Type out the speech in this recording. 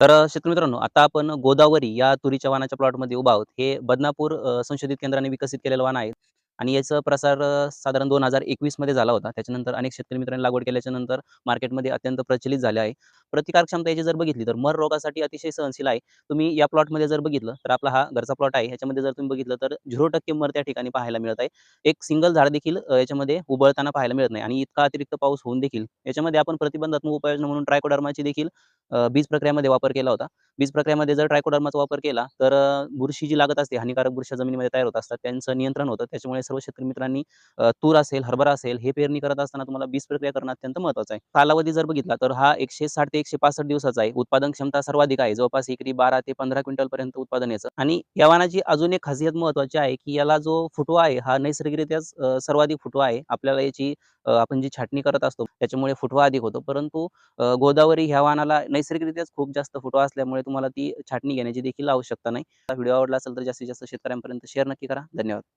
तर शेतकरी मित्रांनो आता आपण गोदावरी या तुरीच्या वाणाच्या प्लॉटमध्ये उभा आहोत. हे बदनापूर संशोधित केंद्राने विकसित केलेलं वाण आहे आणि याचा प्रसार अ, साधारण 2021 मध्ये झाला होता. त्याच्यानंतर अनेक शेतकरी मित्रांनी लागवड केल्याच्यानंतर मार्केटमध्ये अत्यंत प्रचलित झाले आहे. प्रतिकार क्षमता याची जर बघितली तर मर रोगासाठी अतिशय सहनशील आहे. तुम्ही या प्लॉटमध्ये जर बघितलं तर आपला हा घरचा प्लॉट आहे. ह्याच्यामध्ये जर तुम्ही बघितलं तर झिरो टक्के मर त्या ठिकाणी पाहायला मिळत आहे. एक सिंगल झाड देखील याच्यामध्ये उबळताना पाहायला मिळत नाही आणि इतका अतिरिक्त पाऊस होऊन देखील याच्यामध्ये आपण प्रतिबंधात्मक उपाययोजना म्हणून ट्रायकोडर्माची देखील बीज प्रक्रियेमध्ये वापर केला होता. बीज प्रक्रियामध्ये जर ट्रायकोडर्माचा वापर केला तर बुरशी जी लागत असते, हानिकारक बुरशी जमिनीमध्ये तयार होत असतात, त्यांचं नियंत्रण होतं. त्याच्यामुळे सर्व शेतकरी मित्रांनी तूर असेल, हरभरा असेल, हे पेरणी करत असताना तुम्हाला बीज प्रक्रिया करणं अत्यंत महत्वाचं आहे. कालावधी जर बघितला तर हा 160 ते 165 दिवसाचा आहे. उत्पादन क्षमता सर्वाधिक आहे. जवळपास एकरी 12 ते पंधरा क्विंटल पर्यंत उत्पादन याचं आणि या वानाची अजून एक खासियत महत्वाची आहे, की याला जो फुटवा आहे, हा नैसर्गिकरित्याच सर्वाधिक फुटवा आहे. आपल्याला याची आपण जी छाटणी करत असतो, त्याच्यामुळे फुटवा अधिक होतो. परंतु गोदावरी ह्या वाहनाला नैसर्गिकरित्याच खूप जास्त फुटवा असल्यामुळे तुम्हाला ती छाटणी घेण्याची देखील आवश्यकता नाही. व्हिडिओ आवडला असेल तर जास्तीत जास्त शेतकऱ्यांपर्यंत शेअर नक्की करा. धन्यवाद.